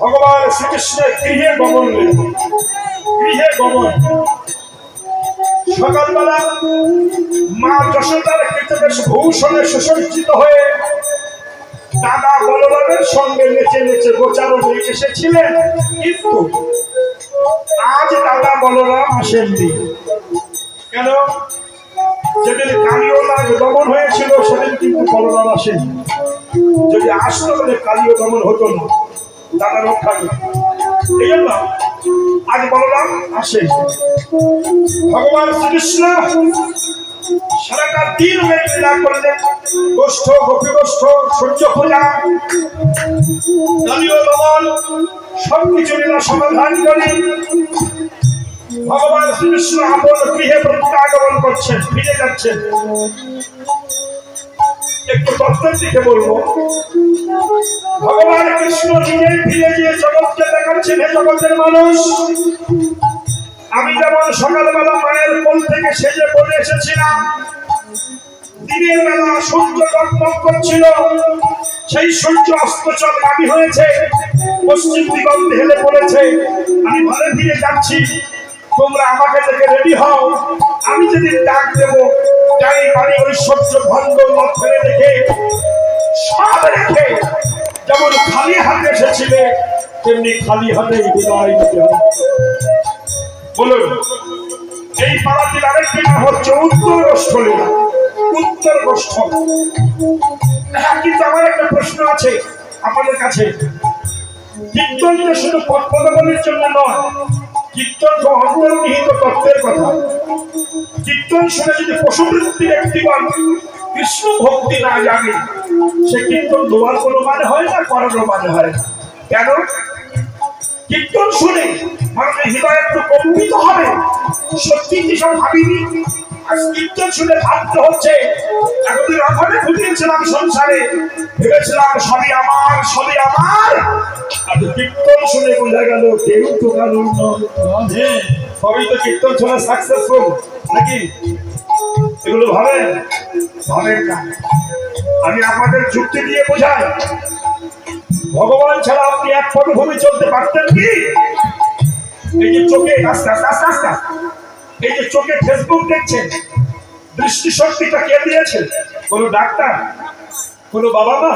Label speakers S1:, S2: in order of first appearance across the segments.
S1: ভগবান শ্রীকৃষ্ণের গৃহে গমন গৃহে গমন। সকালবেলা মা যশোদার কীর্তনের ভূষণে সুসজ্জিত হয়ে দাদা বলরামের সঙ্গে নেচে নেচে গোচারো হয়ে এসেছিলেন। কিন্তু আজ দাদা বলরাম আসেননি। কেন? যেদিন কালীয় নাগ দমন হয়েছিল, সেদিন কিন্তু বলরাম আসেন যদি আসতো, তাহলে কালীয় দমন হতো না। দাদা রক্ষা করত এই জন্য আজ বলরাম আসেন। ভগবান শ্রীকৃষ্ণ সারাটা দিন ক্রীড়া করলেন গোষ্ঠ গোপী গোষ্ঠ সূর্য পূজা কালীয় দমন, সবকিছু লীলা সমাধান করে ভগবান শ্রীকৃষ্ণ আপন গৃহে প্রত্যাগমন করছেন, ফিরে যাচ্ছেন। একটু তত্ত্বের দিকে বলব। ভগবান কৃষ্ণ নিজেই ফিরে গিয়ে জগৎকে দেখাচ্ছেন জগতের মানুষ, আমি যেমন সকালবেলা মায়ের কোল থেকে সেজে পড়ে এসেছিলাম, দিনের বেলা সূর্য টকমক করছিল, সেই সূর্য অস্তচলগামী হয়েছে, পশ্চিম দিগন্তে হেলে পড়েছে। আমি ঘরে ফিরে যাচ্ছি, তোমরা আমাকে দেখে রেডি হও। আমি যেদিন ডাক দেব গাড়ি বাড়ি ঐশ্বর্য ভঙ্গ মত ফেলে তেমনি খালি হাতে বিদায় নিতে হবে। বলুন, এই পাড়াটির আরেকটি নাম হচ্ছে উত্তর অস্ট্রেলিয়া উত্তর গোষ্ঠ হ্যাঁ কিন্তু আমার একটা প্রশ্ন আছে আপনাদের কাছে। কীর্তন যে শুধু পদ্মগমনের জন্য নয়, কীর্তন তো অন্তর্নিহিত তত্ত্বের কথা। কীর্তন শুনে যদি পশুবৃত্তির একটিবার কৃষ্ণ ভক্তি না জানে, সে কীর্তন দেওয়ার কোনো মানে হয় না, করারও মানে হয় কেন? কীর্তন শুনে মানুষের হৃদয় একটু কম্পিত হবে। সত্যি কি ভাবিনি? আজ কীর্তন শুনে ভাবতে হচ্ছে এতদিন অভাবে খুঁজিয়েছিলাম সংসারে। ভেবেছিলাম সবই আমার সবই আমার। আর কীর্তন শুনে বোঝা গেল কেউ তো কারণ সবই তো কীর্তন শুনে সাকসেসফুল নাকি? এগুলো ভাবেন? ভাবেন না। আমি আপনাদের যুক্তি দিয়ে বোঝাই ভগবান ছাড়া আপনি এক পটভূমি চলতে পারতেন কি? এই যে চোখে, আস্তে আস্তে আস্তে আস্তে। এই যে চোখে ফেসবুক দেখছেন, দৃষ্টিশক্তিটা কে দিয়েছে কোনো ডাক্তার? কোনো বাবা মা?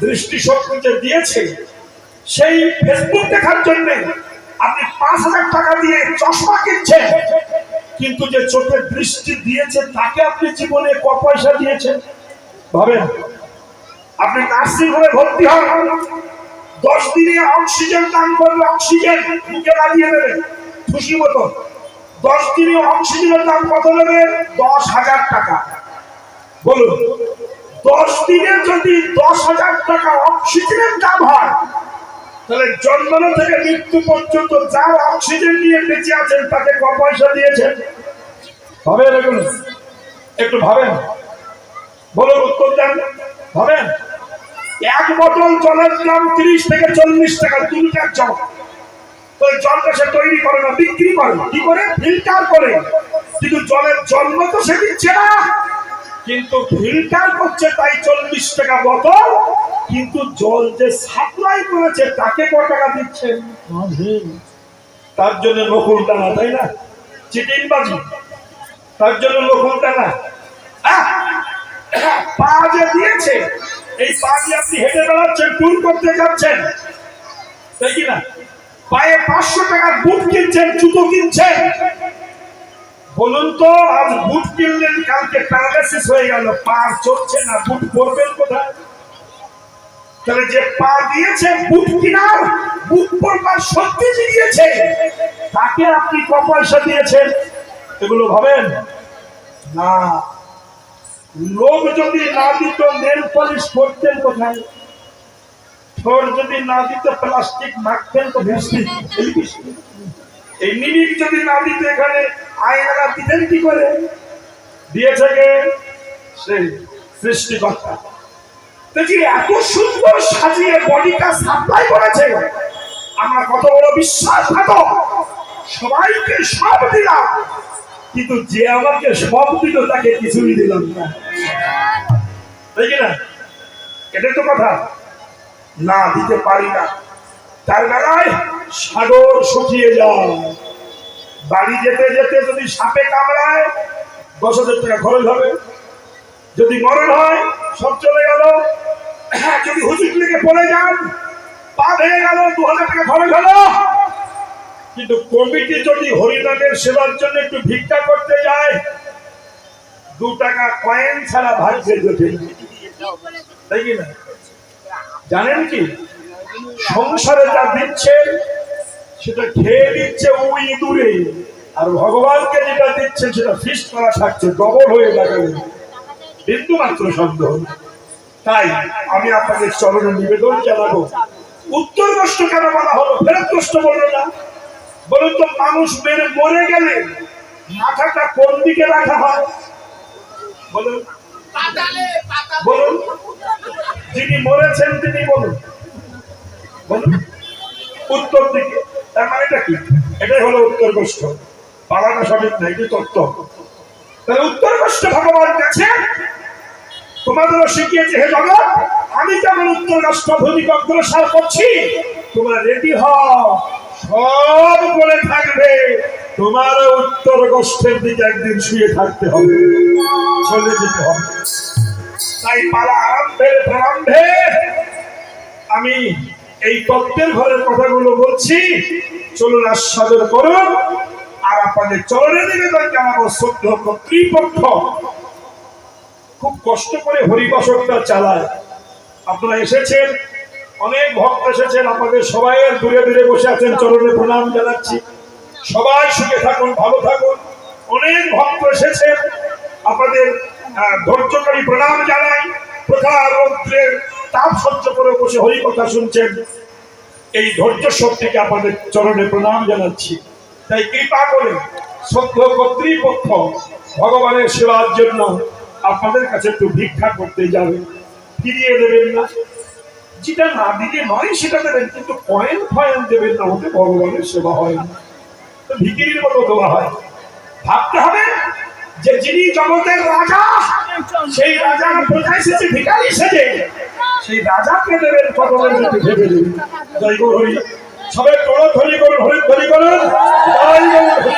S1: দৃষ্টিশক্তি যে দিয়েছে সেই ফেসবুক দেখার জন্য আপনি পাঁচ হাজার টাকা দিয়ে চশমা কিনছেন। কিন্তু যে চোখে দৃষ্টি দিয়েছে, তাকে আপনি জীবনে ক পয়সা দিয়েছেন? ভাবেন? আপনি নার্সিং হোমে ভর্তি হন। দশ দিনে অক্সিজেন দান করবে, অক্সিজেন মুখে লাগিয়ে দেবে, খুশি মতো। দশ দিনে অক্সিজেনের দাম কত নেবে? দশ হাজার টাকা। বলুন, দশ দিনে যদি দশ হাজার টাকা অক্সিজেনের দাম হয়, তাহলে জন্মানো থেকে মৃত্যু পর্যন্ত যা অক্সিজেন নিয়ে বেঁচে আছেন, তাকে ক পয়সা দিয়েছেন। ভাবেন একটু ভাবেন। বলুন উত্তর দেন। ভাবেন? এক বোতল জলের দাম তিরিশ থেকে চল্লিশ টাকা, দু লিটার জল। তো এই জলটা সে তৈরি করে না, বিক্রি করে না। কি করে? ফিল্টার করে। কিন্তু জলের জন্ম তো সে দিচ্ছে না। কিন্তু ফিল্টার করছে তাই চল্লিশ টাকা বোতল। কিন্তু জল যে সাপ্লাই করেছে, তাকে ক টাকা দিচ্ছে? তার জন্য নকুল টানা তাই না? চিটিংবাজি। তার জন্য নকুল টানা! পা যে দিয়েছে। এই পা আপনি হেঁটে বেড়াচ্ছেন ট্যুর করতে যাচ্ছেন। তাই কি না? পায়ে পাঁচশো টাকার বুট কিনছেন, জুতো কিনছেন। বলুন তো, আজ বুট কিনলেন, কালকে প্যারালাইসিস হয়ে গেল পা চলছে না, বুট পরবেন কোথায়? তাহলে যে পা দিয়েছে বুট কিনার, বুট পরবার শক্তি দিয়েছে, তাকে আপনি ক পয়সা দিয়েছেন। এগুলো ভাবেন? না। লোক যদি না দিত নেল পলিশ করতেন কোথায়? ঠোর যদি না দিত প্লাস্টিক মাখতেন তো ভেস্তি এই। মিনিট যদি না দিত এখানে আয়নারা দিতেন কি করে? দিয়েছে কে? সেই সৃষ্টিকর্তা। দেখি এত সুন্দর সাজিয়ে বডিটা সাপ্লাই করেছে? আমরা কত বড় বিশ্বাসঘাতক সবাইকে সব দিলাম। কিন্তু যে আমাকে সব দিল তাকে কিছুই দিলাম না। তাই কি না? এটাই তো কথা। না দিতে পারি না। তার বেলায় সাগর শুকিয়ে যায়। বাড়ি যেতে যেতে যদি সাপে কামড়ায়, দশ হাজার টাকা খরচ হবে। যদি মরণ হয়, সব চলে গেল। যদি হুজুর লেগে পড়ে যান, পা ভেঙে গেল, দু হাজার টাকা খরচ হলো। কিন্তু কমিটি যদি হরিনামের সেবার জন্য একটু ভিক্ষা করতে যায়, দু টাকা কয়েন ছাড়া ভাগ্যে যেতে তাই না? জানেন কি? সংসারে যা দিচ্ছে, সেটা খেয়ে দিচ্ছে ওই ইঁদুরে। আর ভগবানকে যেটা দিচ্ছে, সেটা ফিস্ট করা থাকছে ডবল হয়ে যাবে। বিন্দু মাত্র সন্দেহ। তাই আমি আপনাদের চরণে নিবেদন জানাব। উত্তর কষ্ট কেন বলা হলো? ফেরত কষ্ট বলল না। বলুন তো, মানুষ মেরে মরে গেলে মাথাটা কোন দিকে রাখা হয়? বলুন। বলুন। যিনি মরেছেন তিনি বলুন। বলুন। উত্তর দিকে। তার মানেটা কি? এটাই হলো উত্তর কষ্ট পালানো সঠিক না এটি তত্ত্ব। তাহলে উত্তর কষ্ট ভগবান কাছে তোমাদেরও শিখিয়েছে, হে জগৎ, আমি যেমন উত্তর রাষ্ট্র ভূমিক অগ্রসর করছি, তোমরা রেডি হও। সব বলে থাকবে। তোমার উত্তর কষ্টের দিকে একদিন শুয়ে থাকতে হবে। চলে যেতে হবে। তাই পালা আরম্ভে প্রারম্ভে আমি এই তত্ত্বের ঘরের কথাগুলো বলছি। চলুন আস্বাদন করুন। আর আপনাদের চরণে নিবেদন জানাব শ্রদ্ধ কর্তৃপক্ষ। খুব কষ্ট করে হরিবাসকটা চালায়। আপনারা এসেছেন। অনেক ভক্ত এসেছেন, আপনাদের সবাই দূরে দূরে বসে আছেন চরণে প্রণাম জানাচ্ছি। সবাই সুখে থাকুন, ভালো থাকুন। অনেক ভক্ত এসেছেন, আপনাদের ধৈর্যকারী প্রণাম জানাই। রৌদ্রের তাপ সহ্য করে বসে হরি কথা শুনছেন। এই ধৈর্য শক্তিকে আপনাদের চরণে প্রণাম জানাচ্ছি। তাই কৃপা করে সভ্য কর্তৃপক্ষ ভগবানের সেবার জন্য আপনাদের কাছে একটু ভিক্ষা করতে যাবে। ফিরিয়ে দেবেন না। যেটা না দিলে নয়, সেটা দেবেন, কিন্তু কয়েন ফয়েন দেবেন না হতে ভগবানের সেবা হয় না। তো ভিকিরির মতো দেওয়া হয়। ভাবতে হবে যে যিনি জগতের রাজা, সেই রাজা প্রজা এসেছে ভিকারি সেজে, সেই রাজাকে দেবেন ভগবানের কাছে ভেবে দেবেন জয় গৌর হরি। সবাই করো হরি করুন, হরি হরি করুন। জয় গৌর হরি।